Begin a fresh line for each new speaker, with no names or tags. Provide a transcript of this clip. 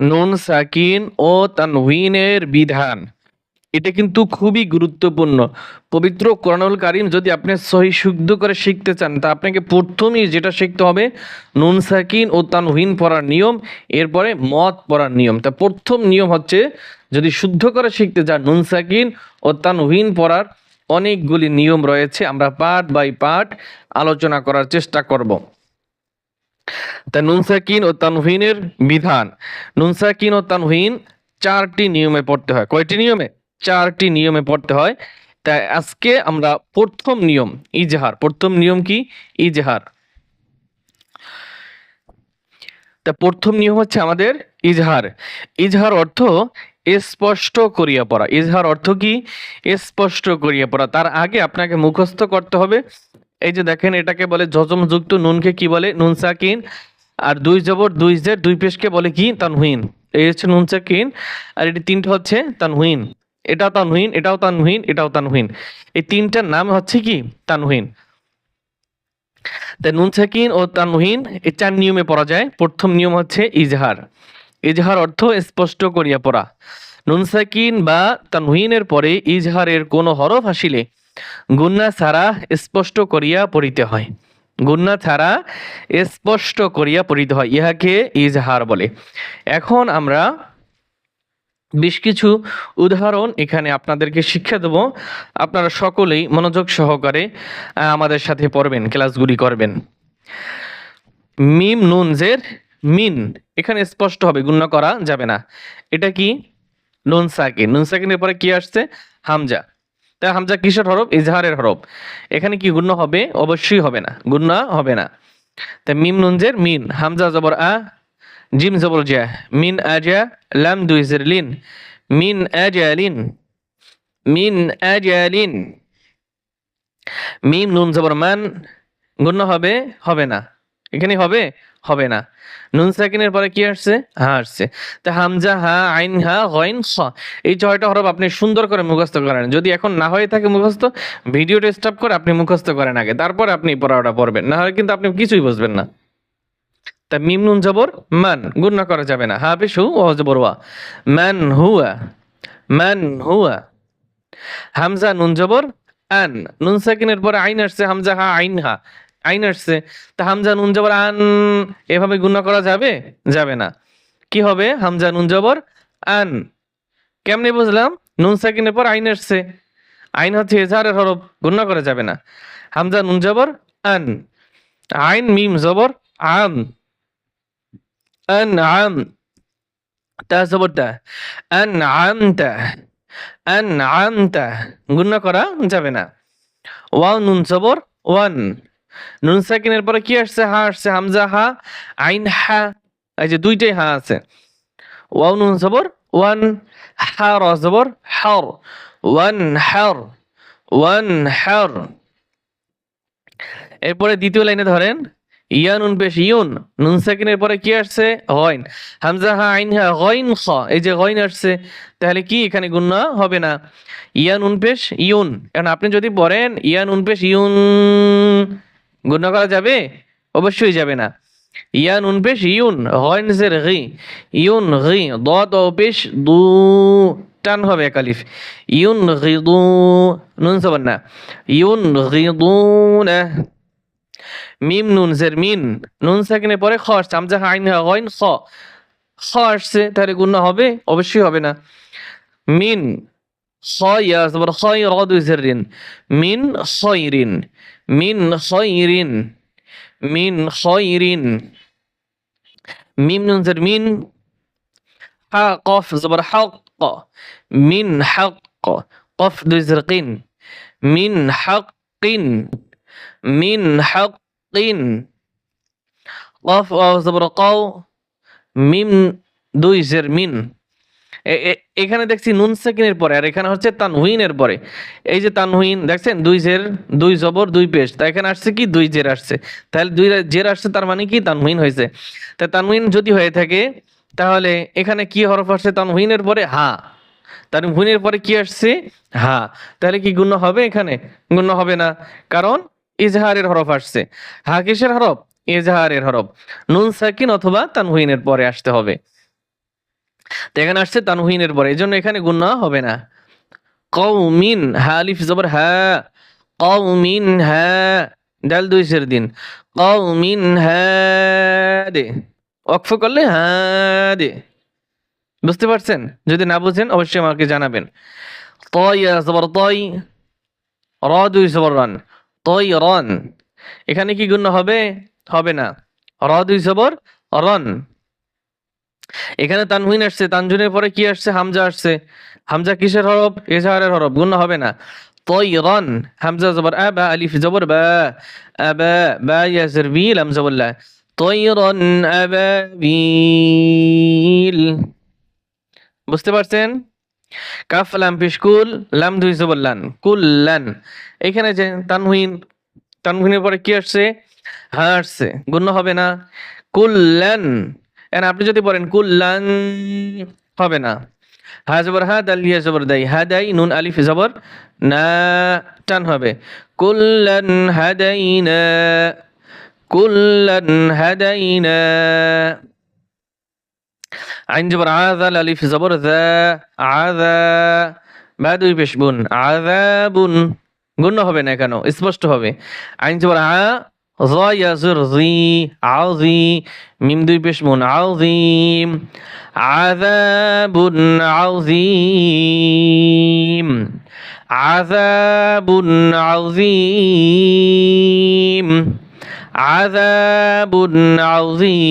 নুন, সাকিন ও তানউইনের বিধান। এটা কিন্তু খুবই গুরুত্বপূর্ণ। পবিত্র কোরআনুল কারিম যদি আপনি সহি শুদ্ধ করে শিখতে চান, তা আপনাকে প্রথমেই যেটা শিখতে হবে, নুন, সাকিন ও তানউইন পড়ার নিয়ম, এরপরে মত পড়ার নিয়ম। তা প্রথম নিয়ম হচ্ছে, যদি শুদ্ধ করে শিখতে চান, নুন, সাকিন ও তানউইন পড়ার অনেকগুলি নিয়ম রয়েছে, আমরা পার্ট বাই পার্ট আলোচনা করার চেষ্টা করব। তা নুন সাকিন ও তানহিনের বিধান। নুনসাকিন ও তানহিন চারটি নিয়মে পড়তে হয়। কয়টি নিয়মে? চারটি নিয়মে পড়তে হয়। তাই আজকে আমরা প্রথম নিয়ম, ইজহার। প্রথম নিয়ম কি? ইজহার। তা প্রথম নিয়ম হচ্ছে আমাদের ইজহার। ইজহার অর্থ স্পষ্ট করিয়া পড়া। ইজহার অর্থ কি? স্পষ্ট করিয়া পড়া। তার আগে আপনাকে মুখস্থ করতে হবে। এই যে দেখেন, এটাকে বলে যজমযুক্ত নুনকে কি বলে? নুন সাকিন। আর দুই জবর, দুই জের, দুই পেশকে বলে কি তানহুইন। এই হচ্ছে নুন সাকিন আর এটি তিনটা হচ্ছে তানহুইন। এটাও তানহুইন এটাও তানহুইন এটাও তানহুইন। এই তিনটার নাম হচ্ছে কি? তানহুইন। তা নুন সাকিন ও তানহুইন, এই চার নিয়মে পড়া যায়। প্রথম নিয়ম হচ্ছে ইজহার। ইজহার অর্থ স্পষ্ট করিয়া পড়া। নুন সাকিন বা তানহুইনের পরে ইজহারের কোনো হরফ আসিলে গুন্না ছাড়া স্পষ্ট করিয়া পড়িতে হয়। গুন্না ছাড়া স্পষ্ট করিয়া পড়িতে হয়, ইহাকে ইজহার বলে। এখন আমরা বেশ কিছু উদাহরণ এখানে আপনাদেরকে শিক্ষা দেব। আপনারা সকলেই মনোযোগ সহকারে আমাদের সাথে পড়বেন, ক্লাসগুলি করবেন। মিম নুন জের মিন, এখানে স্পষ্ট হবে গুণ্য করা যাবে না। এটা কি? নুন সাকিন নুন সাকিনের পরে কি আসছে? হামজা। তা হামজা কিসের হরফ? ইজহারের হরফ। এখানে কি গুণ্য হবে? অবশ্যই হবে না। গুণ্য হবে না। তা মিম নুনজের মিন। হামজা জবর আ, জিম জবর জা। মিন আজা লাম দুই জের লিন। মিন আজালিন মিন আজালিন মিম নুন জবর মান। গুণ্য হবে? হবে না। এখানে হবে? হবে না। নুন সাকিনের পরে কি আসছে? হা আসছে। তা হামজা, হা, আইন, হা গইন খ। এই ছয়টা হরফ আপনি সুন্দর করে মুখস্থ করেন। যদি এখন না হয়ে থাকে মুখস্থ, ভিডিওটা স্টপ করে আপনি মুখস্থ করেন আগে। তারপর আপনি পড়াটা পড়বেন। না হলে কিন্তু আপনি কিছুই বুঝবেন না। তা মিম, নুন, জবর, মান। গুণনা করা যাবে না। হা পেশ হু, ও, জবর, ওয়া। মান, হুয়া। মান, হুয়া। হামজা, নুন, জবর, আন। নুন সাকিনের পরে আইন আসছে। হামজা, হা, আইন, হা। আইন আসছে, তা হামজা নুন জবর আন, এভাবে গুণা করা যাবে? যাবে না। কি হবে? হামজা নুন জবর আন। কেমনে বুঝলাম? নুন সাকিনের পর আইন আসছে। আইন হচ্ছে এজাহারের হরফ, গুণা করা যাবে না। হামজা নুন জবর আন। আইন, মিম জবর আন। তা আন করা যাবে না। ওয়াও, নুন জবর ওয়ান। নুন সাকিনের পরে কি আসছে? হা আসছে হামজা, হা, আইন, হা, এই যে দুইটাই হা আছে। ওয়াও নুন জবর, ওয়ান হা, র জবর, হার, ওয়ান হার ওয়ান হার। এরপরে দ্বিতীয় লাইনে ধরেন, ইয়া নুন পেশ, ইউন, নুন সাকিনের পরে কি আসছে? গইন। হামজা, হা, আইন, হা, গইন, খ, এই যে গইন আসছে, তাহলে কি এখানে গুণা হবে না। ইয়া নুন পেশ, ইউন এখন আপনি যদি পড়েন, ইয়া নুন পেশ, ইউন গুণা করা যাবে? অবশ্যই যাবে না। ইয়া নুন পেশ, ইউন জের গি ইউন গি দত ও পেশ, দু, টান হবে একালিফ ইউন গি দু, নুন সবার না। ইউন গি দু মিম নুন জের মিন। নুন সাকিনের পরে খ আসছে। আমজা আইন গইন খ। খ আসছে, তাহলে গুণা হবে? অবশ্যই হবে না। মিন খয়া জবর খয় র দুই জের রিন মিন খয়রিন মিন খয়রিন মিন খয়রিন মিম নুন জের মিন হা কফ জবর হক মিন হক কফ দুই জের কিন মিন হকিন মিন হকিন কফ জবর কও মিম দুই জের মিন এ- এ- এখানে দেখছি নুন সেকিনের পরে, আর এখানে হচ্ছে তানহুইনের পরে। এই যে তানহুইন, দেখছেন? দুই জের, দুই জবর, দুই পেশ। তা এখানে আসছে কি? দুই জের আসছে। তাহলে দুই জের আসছে তার মানে কি? তানহুইন হয়েছে। তা তানহুইন যদি হয়ে থাকে, তাহলে এখানে কি হরফ আসছে তানহুইনের পরে? হা। তানহুইনের পরে কি আসছে? হা। তাহলে কি গুণ হবে এখানে? গুণ হবে না। কারণ ইজহারের হরফ আসছে। হা কিসের হরফ? ইজহারের হরফ। নুন সাকিন অথবা তানহুইনের পরে আসতে হবে। তো এখানে আসছে তানহুইনের পরে। এই জন্য এখানে গুণা হবে না। কৌমিন হা, আলিফ, জবর, হা। কৌমিন হা, ডাল দুই সের দিন। কৌমিন হা, দে। অক্ফ করলে হা, দে। বুঝতে পারছেন? যদি না বুঝেন, অবশ্যই আমাকে জানাবেন। তয়, জবর, তয়। র, দুই, জবর, রান। তয়, রন। এখানে কি গুণ হবে? হবে না। র, দুই, জবর, রন। এখানে তানহুইন আসছে তানজুনের পরে কি আসছে? হামজা আসছে। হামজা কিসের হরফ? এজাহারের হরফ, গুণ হবে না। জবর, আবা, আলিফ, জবর, বা। আবা, বা ইয়াজের বিল হামজা বললা তৈরন আবাবিল বুঝতে পারছেন? কাফ, লাম পিশকুল লাম, দুই জবল্লান কুল্লান। এখানে যে তানহুইন তানহুইনের পরে কি আসছে? হা, আসছে। গুণ হবে না। কুল্লান। এন আপনি যদি বলেন, কুল্লান হবে না। হা জবর হা দাল ইয়া জবর দাই। হা দাই নুন, আলিফ, জবর, না, টান হবে। কুল্লান হাদাইনা কুল্লান হাদাইনা। আইন জবর আযা আলিফ, জবর, যা, আযা বা দুই পেশ বুন আযাবুন গুণ হবে না কেন? স্পষ্ট হবে। আইন জবর, আ য ইয়াজুর জি আযি মিম দুই পেশ বুন আযীম আযাবুন আযীম আযাবুন আযীম আযাবুন আযীম